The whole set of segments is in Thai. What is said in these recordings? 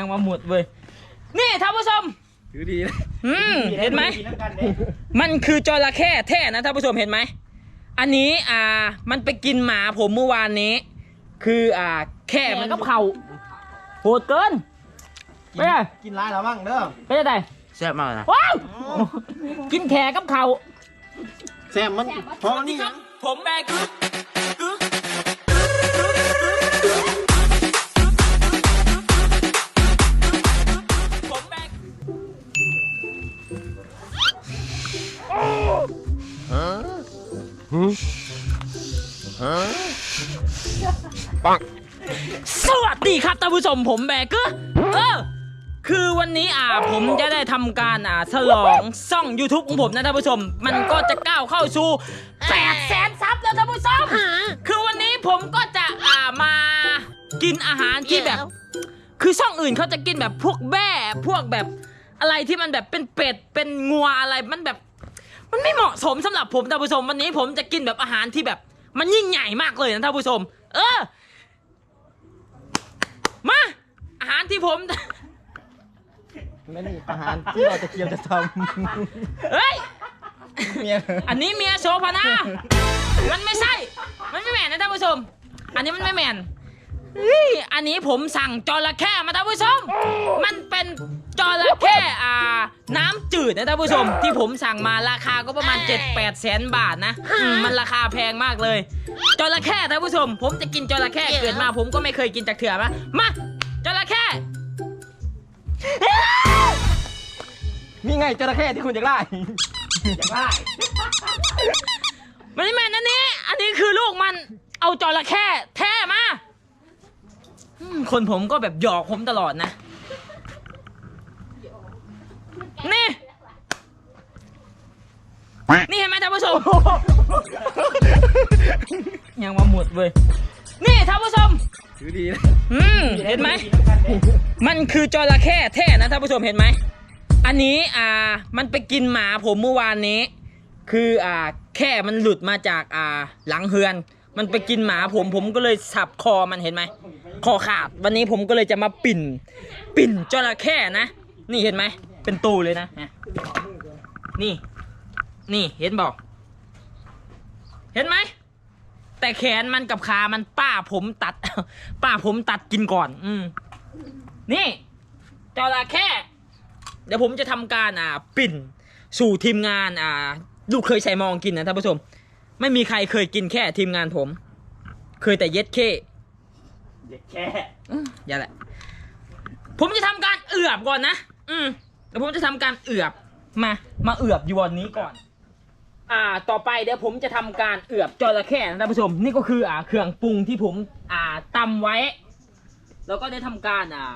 ยังมาหมดเว้ยนี่ท่านผู้ชมถือดีนะอืมเห็นไหมกิน้ำกันเด้มันคือจระเข้แท้นะท่านผู้ชมเห็นไหมอันนี้อ่ามันไปกินหมาผมเมื่อวานนี้ คืออ่าแค่มันกับเขาโหดเกินไปไงกินร้ายแล้วมั้งเด้อไปได้ไงแซ่บมากนะว้าวกินแขกกับเขาแซมมันเพราะนี่ผมแบกึ๊กกึ๊ก ปังสวัสดีครับท่านผู้ชมผมแบกเกอร์เออคือวันนี้อ่าผมจะได้ทำการอ่าฉลองช่อง YouTube ของผมนะท่านผู้ชม มันก็จะก้าวเข้าสู่8แสนซับแล้วท่านผู้ชม คือวันนี้ผมก็จะอ่ามากินอาหารที่แบบ คือช่องอื่นเขาจะกินแบบพวกแบ่พวกแบบอะไรที่มันแบบเป็นเป็ดเป็นงัวอะไรมันแบบ มันไม่เหมาะสมสำหรับผมท่านผู้ชม วันนี้ผมจะกินแบบอาหารที่แบบ มันยิ่งใหญ่มากเลยนะท่านผู้ชม เออ มา อาหารที่ผม ไม่นี่อาหารที่เราจะเคียวจะทเฮ้ยำเมียอันนี้เมียโซพานามันไม่ใช่ มันไม่แมนนะท่านผู้ชม อันนี้มันไม่แมนเฮ้ยอันนี้ผมสั่งจระเข้มาท่านผู้ชม มันเป็นจระเข้อ่า น้ำจืดนะท่านผู้ชม ที่ผมสั่งมาราคาก็ประมาณ7 8แสนบาทนะอืมมันราคาแพงมากเลย จระเข้ท่านผู้ชม ผมจะกินจระเข้เกิดมา ผมก็ไม่เคยกินจากเถื่อมามาจระเข้มีไงจระเข้ที่คุณอยากได้ อยากได้มันไม่แมนอันนี้ อันนี้คือลูกมัน เอาจระเข้แท้มาอืมคนผมก็แบบหยอกผมตลอดนะ นี่ นี่เห็นไหมท่านผู้ชม ยังมาหมดเว้ยนี่ท่านผู้ชมถือดีนะอืมเห็นไหม มันคือจระเข้แท้นะท่านผู้ชมเห็นไหม อันนี้อ่า มันไปกินหมาผมเมื่อวานนี้ คืออ่า แค่มันหลุดมาจากอ่า หลังเฮือน มันไปกินหมาผม ผมก็เลยสับคอมันเห็นไหม คอขาด วันนี้ผมก็เลยจะมาปิ่น ปิ่นจระเข้นะ นี่เห็นไหม เป็นตูเลยนะฮะนี่ นี่เห็นบอกเห็นไหม แต่แขนมันกับขามันป้าผมตัด ป้าผมตัดกินก่อน อืมนี่จระเข้เดี๋ยวผมจะทำการอ่า ปิ่น สู่ทีมงาน อ่า ลูกเคยใส่มองกินนะท่านผู้ชม ไม่มีใครเคยกินแค่ทีมงานผม เคยแต่เย็ดเข้เด็กแค่อืมอย่าแหละ ผมจะทำการเอือบก่อนนะ อืมเดี๋ยวผมจะทำการเอือบมา มาเอือบอยู่วันนี้ก่อน อ่าต่อไปเดี๋ยวผมจะทำการเอือบจระเข้นะท่านผู้ชมนี่ก็คืออ่าเครื่องปรุงที่ผมอ่าตำไว้ แล้วก็ได้ทำการอ่า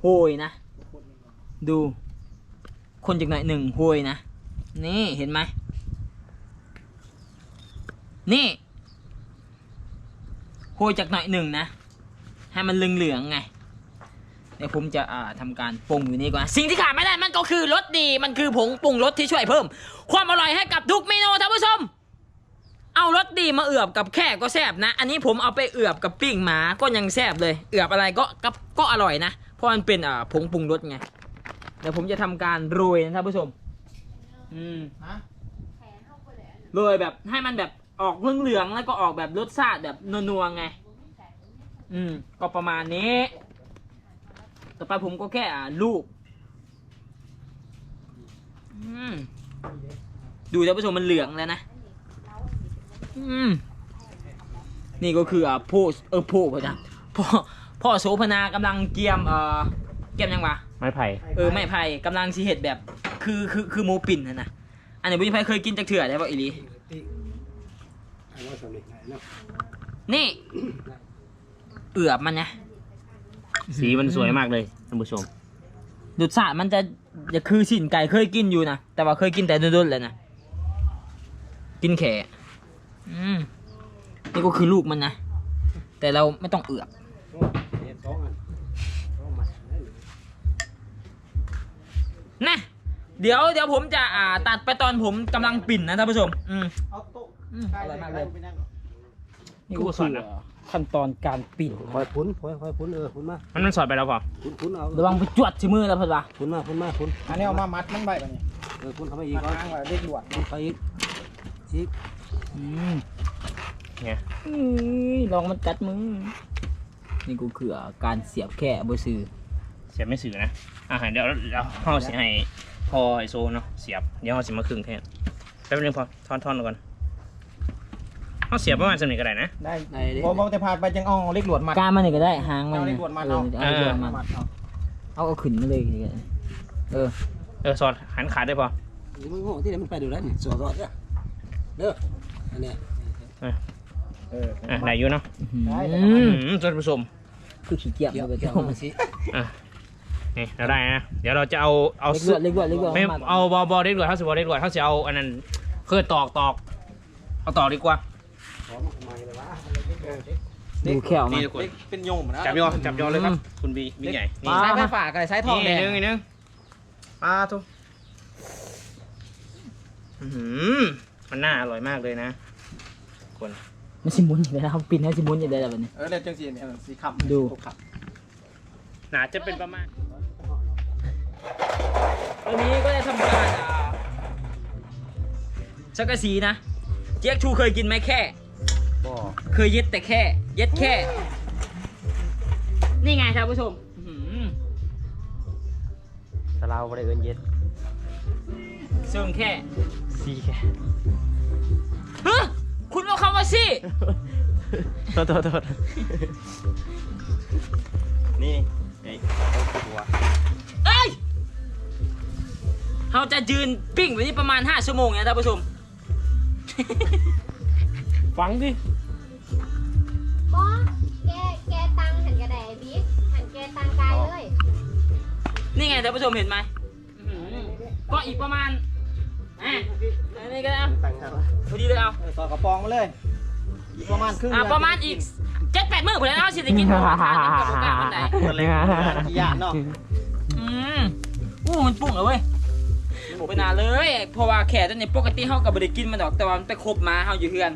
โหยนะ ดู คนจากไหนหนึ่งโหยนะ นี่เห็นไหมนี่โหยจากหน่อยหนึ่งนะ ให้มันเหลืองๆไง เดี๋ยวผมจะอ่าทำการปรุงอยู่นี่ก่อน สิ่งที่ขาดไม่ได้มันก็คือรสดีมันคือผงปรุงรสที่ช่วยเพิ่ม ความอร่อยให้กับทุกเมนูท่านผู้ชม เอารสดีมาเอือบกับแค่ก็แซ่บนะ อันนี้ผมเอาไปเอือบกับปิ้งหมาก็ยังแซ่บเลย เอือบอะไรก็ก็ก็อร่อยนะเพราะมันเป็นอ่าผงปรุงรสไงเดี๋ยวผมจะทำการโรยนะท่านผู้ชม อืมฮะโรยแบบให้มันแบบออกเหลืองๆแล้วก็ออกแบบรสชาติแบบนัวๆไง อืม ก็ประมาณนี้ ต่อไปผมก็แค่อ่าลูกอืมดูท่านผู้ชมมันเหลืองแล้วนะอืมนี่ก็คืออ่าผู้เออผู้พ่อจ้ะพ่อพ่อโสพนากำลังเกียมเอ่อเกียมยังวะไม้ไผ่เออไม่ไผ่กำลังสิเห็ดแบบ คือคือคือหมูปิ่นนะนะอันนี้บุญไผ่เคยกินจากเถื่อได้ป่ะอีหลีนี่ เอือบมันนะ สีมันสวยมากเลยท่านผู้ชมรสชาติมันจะจะคือสินไก่เคยกินอยู่นะแต่ว่าเคยกินแต่ดุนๆเลยนะกินแข่อืมนี่ก็คือลูกมันนะแต่เราไม่ต้องเอือบนะเดี๋ยวเดี๋ยวผมจะอ่าตัดไปตอนผมกำลังปิ่นนะท่านผู้ชม อืมอร่อยมากเลยไปนั่งนี่ก็คือ ขั้นตอนการปิ่นคอยพุ้นคอยคอยพุ้นเออพุ้นมามันมันสอดไปแล้วพอพุ้นพุ้นเอาระวังไปจวดชิมือแล้วเพิ่นว่าพุ้นมาพุ้นมาพุ้นอันนี้เอามามัดมันไว้แบบนี้เออพุ้นเข้าไปอีกมัดก่อนทางไว้เรียกด่วนพุ้นไปอีกอีกอืมเนี่ยอื้อลองมันกัดมือนี่กูคือการเสียบแค่บ่ซื้อเสียบไม่สื่อนะอ่าเดี๋ยวเดี๋ยวเขาสิให้พอไอโซเนาะเสียบเดี๋ยวเขาสิมาครึ่งแทนแป๊บนึงพอทอนทอนก่อน เขาเสียบประมาณสนิทก็ได้นะ ได้ได้ดิพอพอจะผ่านไปจังเอาเล็กหลวดมัดการมันนี่ก็ได้หางมันเอานี่เล็กหลวดมัดเอเอาอเอาเล็กหลวดมันมัดเอาเอาเอาขึ้นมาเลยเออเออสอดหันขาดได้พอนี่มึงโง่ที่ไหนมันไปดูได้นี่สอดสอดเนี่ยเด้ออันเนี้ยเอออะได้อยู่เนาะอื้อได้หืออืมท่านผู้ชมคือขี้เกียจเกี่ยวเลยเกี่เจ้ายวมาสิอะนี่เราได้นะ เดี๋ยวเราจะเอาเอาเล็กหลวดเล็กหลวดเล็กหลวดไม่มันเอาบอบอเด็ดด่วนเขาสิบอเด็ดด่วนเขาสิเอาอันนั้นเคยตอกตอกเอาตอกดีกว่า ดูแขวมันนี่ทุกคนเล็กเป็นโยมนะจับยอจับยอเลยครับ คุณบีบีใหญ่นี่สายไฟฟ้ากับสายทองนี่แดงนึงอีกนึงปลาทุกอื้อหือมันน่าอร่อยมากเลยนะมันสิหมุนอยู่แล้วปิ่นให้สิหมุนอยู่แล้วแบบนี้เออเล็กจังสีเนี่ยสีขับดูขับน่าจะเป็นประมาณวันนี้ก็ได้ทำการอ่าชักกะสีนะ เจ๊ยกชูเคยกินไหมแค่ บ่เคยเย็ดแต่แค่เย็ดแค่ นี่ไงครับผู้ชมอื้อหือตะลาวบ่ได้เอิ้นเย็ดเซิงแค่ซีแค่ ฮะคุณเอาคำว่าสิโทษโทษโทษนี่ไอ้ตัวเอ้ยเราจะยืนปิ้งแบบนี้ประมาณ 5 ชั่วโมงนะท่านผู้ชม ฟังดิ นี่ไงท่านผู้ชมเห็นไหมอื้อหือก็อีกประมาณอะอันนี้ก็ได้เอาตั้งกันพอดีเลยเอาเออต่อกระปองมาเลยอีกประมาณครึ่งอะเดืนประมาณอีกเจ็ดแปดมื้อผมแล้วสิได้กินหมูกระทะน้ำกับหมูกระทะมันไหนคนเล็กกี่ยานเนาะอืมอู้มันปรุงเหรอเว้ยไปนานเลยเพราะว่าแขกตัวนี้ปกติเฮากับบริกินมันดอกแต่ว่ามันไปคบมาเฮาอยู่เฮือน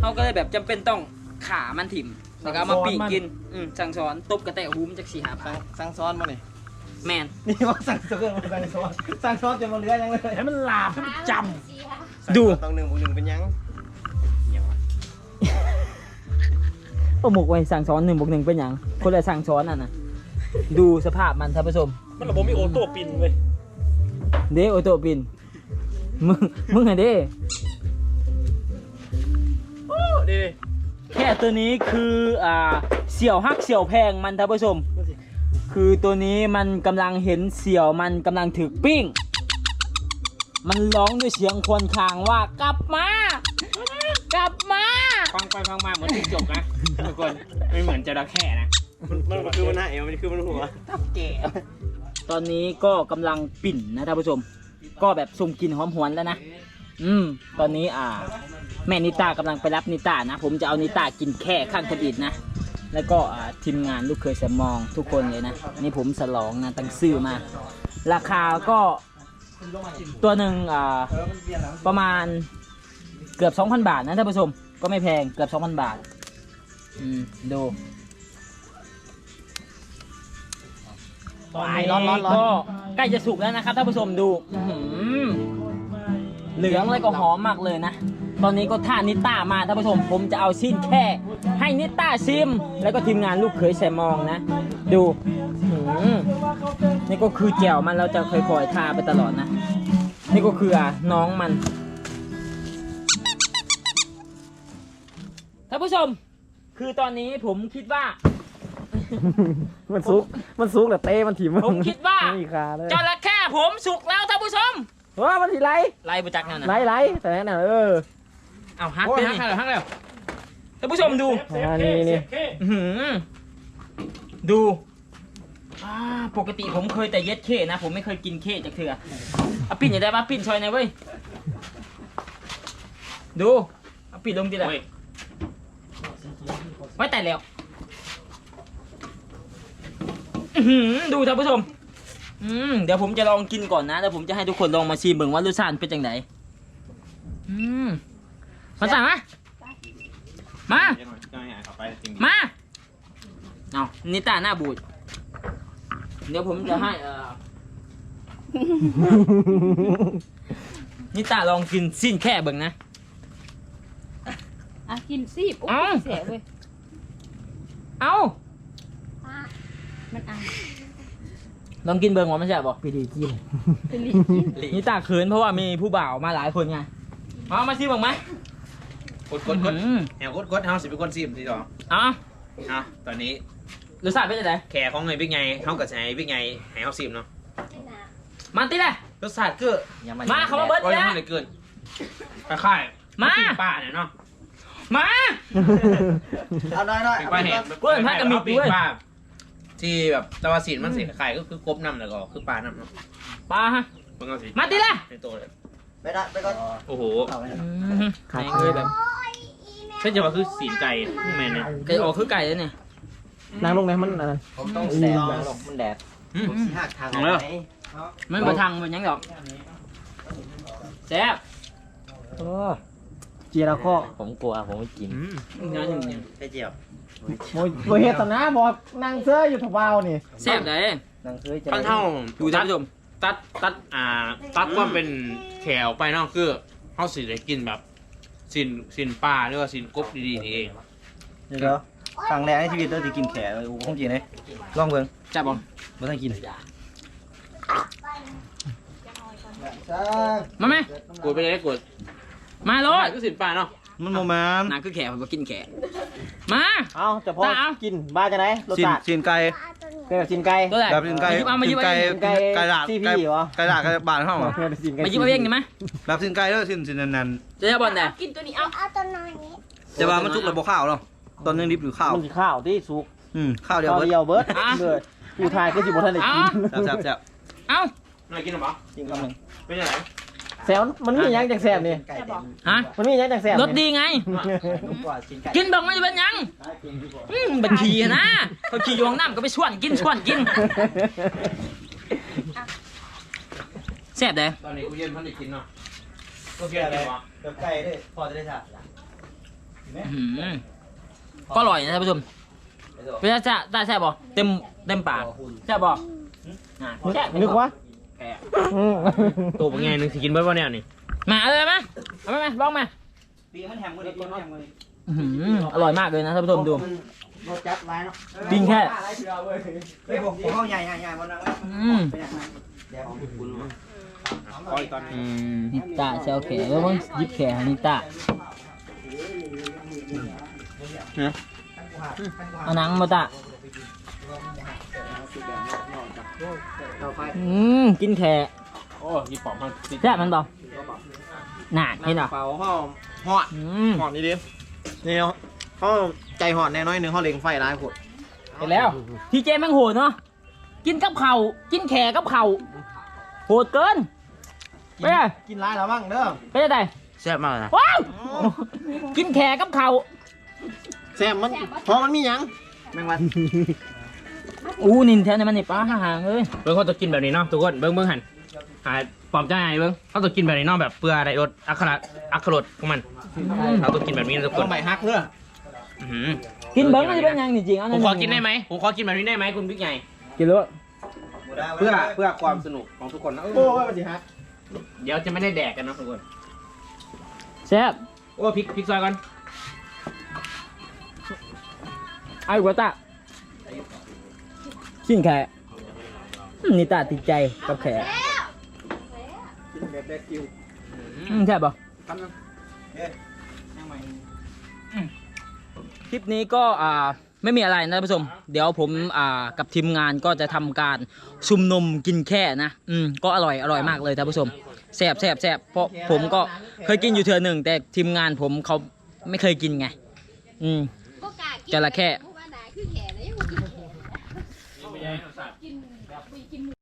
เฮาก็เลยแบบจำเป็นต้องขามันถิ่มแล้วก็เอามาปิ้งกินอืมสั่งสอนตบกระแตะหูมันจากสี่หาสั่ปางสั่งซ้อนมาเนี่ย แมนนี่ว่าสั่งซ้อนมาสั่งซ้อนสั่งซ้อนจนมาเหลือยังเลยให้มันลาบจดูต้องหนึ่งบวกหนึ่งเป็นยังโอ้หมกไว้สั่งสอนหนึ่งบวกหนึ่งเป็นหยังคนละสั่งสอนอะนะดูสภาพมันท่านผู้ชมมันระบบมีโอโต้ปินเว้ยเด้โอโตปินมึงมึงอะเด้ดีแค่ตัวนี้คืออ่าเสี่ยวฮักเสี่ยวแพงมันท่านผู้ชม คือตัวนี้มันกำลังเห็นเสี่ยวมันกำลังถือปิ้ง มันร้องด้วยเสียงครวรครางว่ากลับมา กลับมา ฟังไปฟังมาเหมือนจิ้งจกนะทุกคนไม่เหมือนจระเข้นะ มันคือมันหน้าเอวมันคือมันหัวทับแก่ตอนนี้ก็กำลังปิ่นนะท่านผู้ชม ก็แบบส่งกลิ่นหอมหวนแล้วนะอืม ตอนนี้อ่า แม่นิตากำลังไปรับนิตานะ ผมจะเอานิตากินแค่ข้างคนอื่นนะ แล้วก็อ่าทีมงานลูกเคยสมองทุกคนเลยนะ นี่ผมสลองนะตั้งซื้อมา ราคาก็ตัวหนึ่งอ่าเออมันเปลี่ยนแล้วประมาณเกือบ 2,000 บาทนะท่านผู้ชมก็ไม่แพงเกือบ 2,000 บาท อืม ดูตอนนี้ก็ใกล้จะสุกแล้วนะครับท่านผู้ชมดูอื้อหือเหลืองเลยก็หอมมากเลยนะ ตอนนี้ก็ท่านิต้ามาท่านผู้ชมผมจะเอาชิ้นแค่ ให้นิต้าชิม แล้วก็ทีมงานลูกเขยแซมมองนะ ดูอื้อหือนี่ก็คือแจ่วมันเราจะค่อยๆทาไปตลอดนะ นี่ก็คืออะน้องมันท่านผู้ชม คือตอนนี้ผมคิดว่า มันซุก มันซุกแต่เต้มันถิ่มผมคิดว่าไม่มีขาเลยจระเข้ผมสุกแล้วท่านผู้ชมว่ามันถีไรไล่ประจักษ์นั่นไรนะไรแต่นั่นน่ะเออ เอาฮักโอ้ยด้วยฮักนี่แล้วฮักแล้วท่านผู้ชมดู อ่านี่นี่ อื้อหือดูอ่าปกติผมเคยแต่เย็ดเข้นะ ผมไม่เคยกินเข้จากเถื่อเอาปิ่นอย่าได้ปะปิ่นชอยหนะเว้ย ดูเอาปิ่นลงดีละโอ้ยไว้แต่แล้วอื้อหือดูท่านผู้ชม อืมเดี๋ยวผมจะลองกินก่อนนะ แล้วผมจะให้ทุกคนลองมาชิมเบิ่งว่ารสชาติเป็นจังไงอืม มาสั่งมา มาเดี๋ยวหน่อยจะให้อ่านครับไปจริงมา เอานิต้าหน้าบูด เดี๋ยวผมจะให้เอ่อนิต้าลองกินสิ้นแค่เบิ่งนะ อะกินซีบโอ้เอ้ายเสียเว้ยเอาป้ามันอะลองกินเบิ่งว่ามันแซ่บบ่ไปดีกินเป็นลิ้นกินนิต้าเขินเพราะว่ามีผู้บ่าวมาหลายคนไงเอามาซิเบิ่งไหม กดกดกดอืมแหวกดกดเฮาสิเป็นคนซีมทีต่อเอาอะตอนนี้รสชาติเป็นยังไงแขกของไงบิ๊กไงเฮากับไงบิ๊กไงให้เฮาซีมเนาะเป็นน้มันติเลย รสชาติคือมาเขามาเบิด ก็แล้ยังวไม่ได้เกินคล้ายๆมา ปิ้งป้าเนี่ยเนาะมา เอาหน่อยหน่อยปิ้งป้าเห็ดกล้วยพัดกับมีปิ้งกล้วยป้าที่แบบตะวันสีมันสีคล้ายๆก็คือกบน้ำแล้วก็คือปลาน้ำเนาะปลาฮะมันก็สีมาติเลยในตัวเลยไปได้ไปก่อนโอ้โหเอาไปอืมแม่งเลยแบบ เช่นจะว่าคือสีนไก่นี่แม่เนี่ยไก่ออกคือไก่เลยเนี่ยนั่งลงไหนมันอะไรผมต้องแดดลงมันแดดอืมผมสิหักทางเอาเลยไหนมันประทังมันยังดอกแซ่บเออเจียแล้วก็ผมกลัวผมไม่กินอืมเนื้อหนึ่งเนี่ยได้เจียวโอ้ยโอ้ยเฮ็ดต่อหน้าบอกนั่งเสื้ออยู่ทบาวนี่แซ่บเลยนั่งเคยจะข้างเท่าดูท่านผู้ชมตัดตัดอ่าตัดความเป็นแขวไปเนาะคือเขาสิได้กินแบบ สินสินปลาหรือว่าสินกบดีๆนี่เองเดี๋ยวครั้งแรกในชีวิตเราจะกินแขกเลยโอ้โหคงกินเลยลองเบิ่งจับบ่ไม่ต้องกินมาไหมกดไปเลยกดมาโลดก็สินปลาเนาะมันโมแมนนางคือแขกผมบ่กินแขกมาเอาจะพอตาเอากินบ้าจะไหนรสสินชาติสินไก่ำป้าตัวนี้ เป็นแบบกินไก่ตัวไหนแบบสินไก่เอามายิบสินเอาไก่มายิบไก่ไก่ลาดซีพีไก่เหรอไก่ลาดไก่บานเข้ามาเป็นกินไก่มายิบเอาเองดีไหมแบบสินไก่แล้วสินสินนันจะได้บอลไหนกินตัวนี้เอาเอาตัวน้อยนี้ๆแต่ว่ามันสุกแล้วบ่ข้าวเนาะตอนยังดิบอยู่ข้าวมันสิข้าวที่สุกอืมข้าวเดียวข้าวเบิดเดียวเบิร์ดเลยผู้ทายก็สิบ่ทันได้กินแซ่บแซ่บเอ้าน่ากินหรือเปล่ากินคำหนึ่งเป็นยังไง แซวมันมีหยังจากแซมนี่จะบอกฮะ มันมีหยังจากแซมรสดีไง กินบอกไม่จะเป็นหยังอืมบัญชีนะเขาขี่อยู่ห้องน้ำก็ไปชวนกินชวนกินแซ่บเลยตอนนี้กูเย็นพันได้กินเนาะก็เพียอะไรวะแบบไก่ด้วยพอจะได้ชาอื้อหือก็อร่อยนะท่านผู้ชมเป็นไงจ้าได้แซ่บบ่เต็มเต็มปากแซ่บบ่อะแซ่บ นึกว่า อืมตัวเป็นไงนึงสิกินเบิร์ดวะเนี่ยนี่มาเอาเลยไหมเอาไหมไหมลองมาปีมันแหมมือดีปีมันแหมมือดีอื้อหืออร่อยมากเลยนะท่านผู้ชมดู รสจัดไว้เนาะปิ้งแค่เฮ้ยผมผมเข้าใหญ่ใหญ่ใหญ่มันนั่งอืมเดี๋ยวคุณคอยตอนนี้อืมนิตาเชลแขแล้วมั้งยิบแขให้นิตาเอาหนังมาตะ อืมกินแขโอ้ยปอมมันแซ่บมันบ่หนาเห็นเหรอเป่าห่อหอดอืมหอดนี่ดินี่ยเขาใจหอดแน่น้อยหนึ่งเขาเล็งไฟร้ายผุดเห็นแล้ว ทีเจแม่งโหดเนาะกินกับเข่ากินแขกับเข่าโหดเกินไปเลยกินร้ายแล้วมั้งเด้อไปเลยได้แซ่บมากนะว้าวกินแขกับเข่าแซมมันเพราะมันมีหยังแมงวัน อู้นินแท้เนี่ยมันนี่ป้าห่างๆเลยเบิ้งเขาจะกินแบบนี้เนาะทุกคนเบิ้งเบิ้งหันหาปลอมใจไงเบิ้งเขาจะกินแบบนี้เนาะแบบเปลือยอะไรรสอัคระอัครรสของมันเขาต้องกินแบบนี้นะทุกคต้อนงใบฮักเด้ออื้อหือกินเบิ้งมันจะเป็นยังจริงๆเอาผมขอกินได้ไหมผมขอกินแบบนี้ได้ไหมคุณบิ๊กใหญ่กินเลยเพื่อเพื่อความสนุกของทุกคนนะโอ้ยมันสิฮักเดี๋ยวจะไม่ได้แดกกันเนาะทุกคนแซ่บโอ้พริกพริกซอยก่อนเอาอีกว่าตา ชิ้นแขอืมนี่ตาติดใจกับแขกินแบบแบกิวอืมแซ่บป่ะคลิปนี้ก็อ่าไม่มีอะไรนะท่านผู้ชม เดี๋ยวผมอ่ากับทีมงานก็จะทำการชุมนุมกินแค่นะ อืมก็อร่อยอร่อยมากเลยท่านผู้ชมแซ่บแซ่บแซ่บเพราะผมก็เคยกินอยู่เทือหนึ่งแต่ทีมงานผมเขาไม่เคยกินไง อืมก็กล้ากินจระเข้ผู้ว่าหนาคื fucking